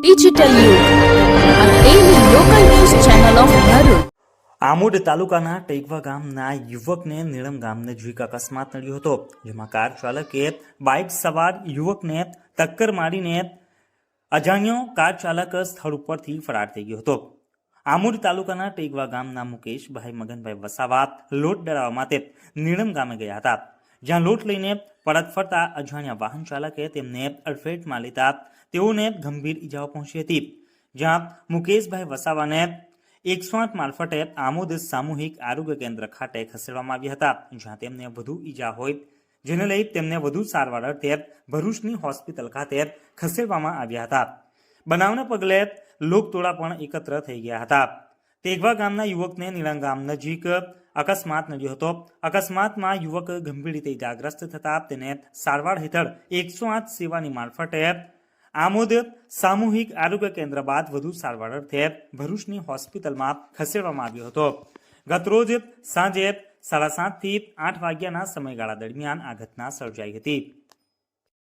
Digital યુગ તાલુકાના ટેકવા ગામના યુવકને નીળમ ગામને નજીક અકસ્માત નડ્યો હતો, જેમાં કાર ચાલકે બાઇક સવાર યુવકને ટક્કર મારીને અજાણ્યો કાર ચાલક સ્થળ ઉપરથી ફરાર થઈ ગયો હતો. આમોદ તાલુકાના ટેકવા ગામના મુકેશભાઈ, મગનભાઈ વસાવા લોટ ડરાવવા માટે નીળમ ગામે ગયા હતા. જ્યાં લોટ લઈને પરત ફરતા અજાણ્યા વાહન ચાલકે તેમને અડફેટમાં લીધા તેઓને ગંભીર ઈજાઓ પહોંચી હતી. જ્યાં મુકેશભાઈ વસાવાને એકસો આઠ મારફતે આમોદ સામૂહિક આરોગ્ય કેન્દ્ર ખાતે ખસેડવામાં આવ્યા હતા, જ્યાં તેમને વધુ ઈજા હોય, જેને લઈ તેમને વધુ સારવાર અર્થે ભરૂચની હોસ્પિટલ ખાતે ખસેડવામાં આવ્યા હતા. બનાવને પગલે લોકટોળા પણ એકત્ર થઈ ગયા હતા. તેઘવા ગામના યુવકને ગામ નજીક અકસ્માત નડ્યો હતો. અકસ્માતમાં યુવક ગંભીર રીતે ઇજાગ્રસ્ત થતા તેને સારવાર હેઠળ એકસો આઠ સેવાની મારફતે આમોદ સામૂહિક આરોગ્ય કેન્દ્ર બાદ વધુ સારવાર અર્થે ભરૂચની હોસ્પિટલમાં ખસેડવામાં આવ્યો હતો. ગતરોજ સાંજે સાડા સાતથી આઠ વાગ્યાના સમયગાળા દરમિયાન આ ઘટના સર્જાઈ હતી.